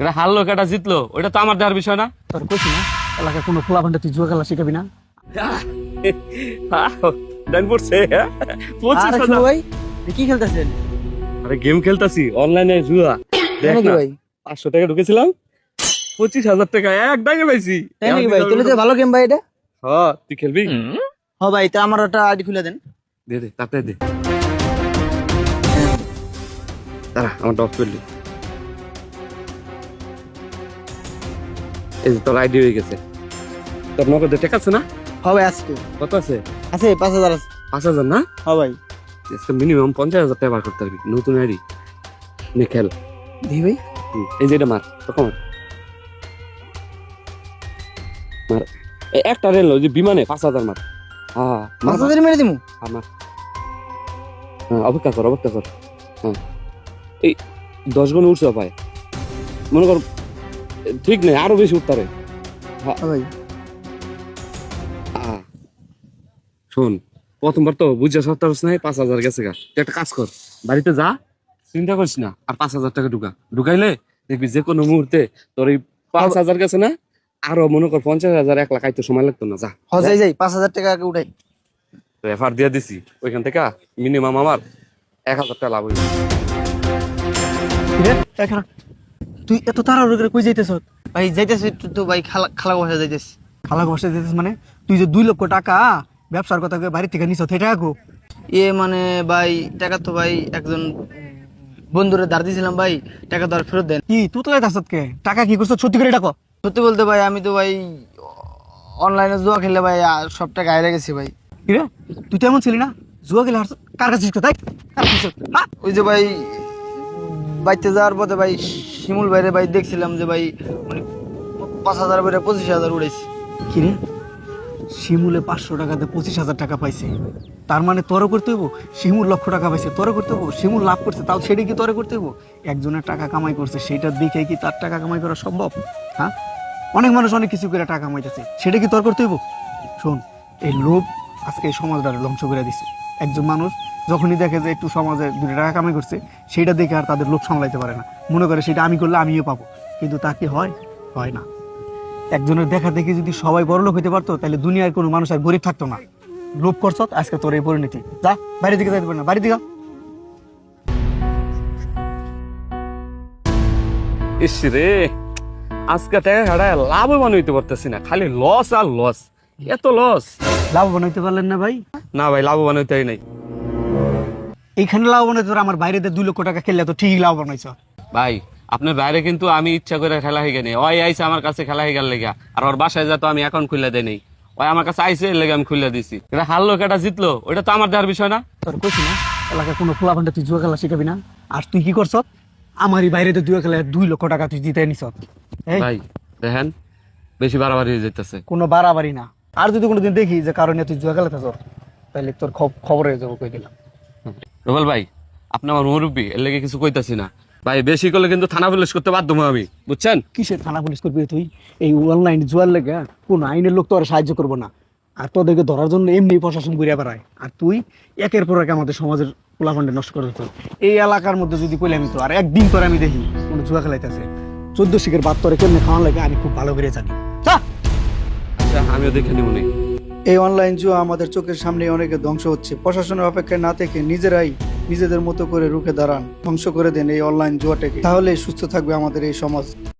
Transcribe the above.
এটা হারলো কেটা জিতলো? ওইটা তো আমার দেওয়ার বিষয় না। তোর কইছি না এলাকায় কোনো খোলা ভান্ডা তুই জুয়া খেলা শিখাবি না? ডান পড়ছে হ্যাঁ? পঁচিশ হাজার। ভাই কি খেলতেছেন? আরে গেম খেলতাছি অনলাইনে জুয়া। দেখ না, পাঁচশো টাকা ঢুকেছিলাম পঁচিশ হাজার টাকা এক ডাইনে পাইছি। তাই নাকি ভাই? তাহলে তো ভালো গেম ভাই এটা। হ্যাঁ তুই খেলবি? হ ভাই তা আমার একটা আইডি খুলে দেন। দে দে তাতে দে। দাঁড়া আমার ডক করলি এই যে তোর আইডি হয়ে গেছে। তোর নগদে টাকা আছে না? হ ভাই আজকে কত আছে? আছে পাঁচ হাজার আছে। পাঁচ হাজার না? হ ভাই। আজকে মিনিমাম পঞ্চাশ হাজার টাকা বার করতে পারবি। নতুন আইডি নে খেল। দি ভাই। এই যে এটা মার তখন মার। এই একটা রেল যে বিমানে পাঁচ হাজার মার। হ্যাঁ পাঁচ হাজার মেরে দিমু? আমার হ্যাঁ অপেক্ষা কর অপেক্ষা কর। হ্যাঁ। এই দশ গুণ উঠছে পায় মনে কর ঠিক নেই আরও বেশি উঠতারে ভাই। শোন প্রথমবার তো বুঝা সত্তর নাই পাঁচ হাজার গেছে গা। তুই একটা কাজ কর বাড়িতে যা চিন্তা করিস না আর পাঁচ হাজার টাকা ঢুকা। ঢুকাইলে দেখবি যে কোনো মুহূর্তে তোর এই পাঁচ হাজার গেছে না আরও মনে কর পঞ্চাশ হাজার এক লাখ আইতে সময় লাগতো না যা। হ যাই যাই পাঁচ হাজার টাকা আগে উঠাই। রেফার দিয়ে দিছি ওইখান থেকে মিনিমাম আমার এক হাজার টাকা লাভ হইবে তুই এত তাড়াহুড়ো করে কই যাইতেছ? ভাই যাইতেছি তো ভাই খালা খালা বসে যাইতেছি। খালা বসে যাইতেছ মানে? তুই যে দুই লক্ষ টাকা ব্যবসার কথা বাড়ি থেকে নিছ সেই টাকা কো? এ মানে ভাই টাকা তো ভাই একজন বন্ধুরে ধার দিয়েছিলাম ভাই টাকা তো আর ফেরত দেন কি তুই তো যাইতাছ কে টাকা কি করছ? সত্যি করে টাকা সত্যি বলতে ভাই আমি তো ভাই অনলাইনে জুয়া খেলে ভাই সব টাকা হারিয়ে গেছি ভাই। কি রে? তুই তো এমন ছিলি না? জুয়া গেলে হারছ কার কাছে তাই? ওই যে ভাই বাইতে যাওয়ার পথে ভাই শিমুল ভাইরে ভাই দেখছিলাম যে ভাই উনি পাঁচ হাজার করে পঁচিশ হাজার উড়েছি কি রে? শিমুলে পাঁচশো টাকাতে পঁচিশ হাজার টাকা পাইছে। তার মানে তরে করতে হইব? শিমুল লক্ষ টাকা পাইছে তরে করতে হইব? শিমুল লাভ করছে, তাও সেটা কি তরে করতে হইব? একজনের টাকা কামাই করছে সেটা দেখে কি তার টাকা কামাই করা সম্ভব? হ্যাঁ? অনেক মানুষ অনেক কিছু করে টাকা কামাইতেছে, সেটা কি তর করতে হইব? শোন, এই লোভ আজকে এই সমাজটা ধ্বংস করে দিছে। একজন মানুষ যখনই দেখে যে একটু সমাজে দুটো টাকা কামাই করছে সেটা দেখে আর তাদের লোভ সামলাইতে পারে না। মনে করে সেটা আমি করলে আমিও পাবো। কিন্তু তা কি হয়? হয় না। একজনের দেখা দেখি যদি সবাই বড় লোক হইতে পারতো, তাহলে দুনিয়ার কোনো মানুষ আর গরিব থাকতো না। লোভ করছ, আজকে তোর এই পরিণতি। যা বাইরে দিকে যাইতে পারে না। বাড়ির দিকে। ইস রে, আজকে টাকা খাড়ায় লাভবান হইতে পারতেছি না। খালি লস আর লস এত লস লাভবান হইতে পারলেন না ভাই? না ভাই লাভবান হইতে নাই। এইখানে লাভবান হইতে আমার বাইরে দুই লক্ষ টাকা খেললে তো লাভবান হয়েছ ভাই আপনার বাইরে কিন্তু আমি ইচ্ছা করে খেলা হয়ে গেনি ওই আইসে আমার কাছে খেলা হয়ে গেল লেগা। আর ওর বাসায় যা তো আমি অ্যাকাউন্ট খুলে দেই নাই। ওই আমার কাছে আইসে লেগে আমি খুলে দিছি। এটা হারলো কেটা জিতলো। ওইটা তো আমার দেওয়ার বিষয় না। তোর কইছি না এলাকায় কোনো তুই জুয়া খেলা শিখাবি না। আর তুই কি করছ? আমারই বাইরে দিয়ে দুই খেলা দুই লক্ষ টাকা তুই জিতে নিছ। ভাই দেখেন বেশি বাড়াবাড়ি হয়ে যেতেছে কোনো বাড়াবাড়ি না। আর যদি কোনোদিন দেখি যে কারণে তুই জুয়া খেলাতে তাহলে তোর খব- খবর হয়ে যাব কই দিলাম। রুবেল ভাই আপনি আমার মুরব্বী এর লেগে কিছু কইতাছি না। ভাই বেশি করলে কিন্তু থানা পুলিশ করতে বাধ্য হব আমি বুঝছেন? কিসের থানা পুলিশ করবি তুই? এই অনলাইন জুয়ার লেগে কোন আইনের লোক তোর সাহায্য করব না। আর তোদেরকে ধরার জন্য এমনি প্রশাসন ঘুরে বেড়ায়। আর তুই একের পর এক আমাদের সমাজের পোলাফান্ডে নষ্ট করে দিত এই এলাকার মধ্যে যদি কইলে আমি তো আর একদিন পরে আমি দেখি কোনো জুয়া খেলাইতেছে। চোদ্দ শিখের বাদ তোরে কেমনে খাওয়া লাগে আমি খুব ভালো করে জানি। আচ্ছা আমিও দেখে নিব এই অনলাইন জুয়া আমাদের চোখের সামনে অনেকে ধ্বংস হচ্ছে। প্রশাসনের অপেক্ষায় না থেকে নিজেরাই নিজেদের মতো করে রুখে দাঁড়ান। ধ্বংস করে দেন এই অনলাইন জুয়াটাকে। তাহলে সুস্থ থাকবে আমাদের এই সমাজ।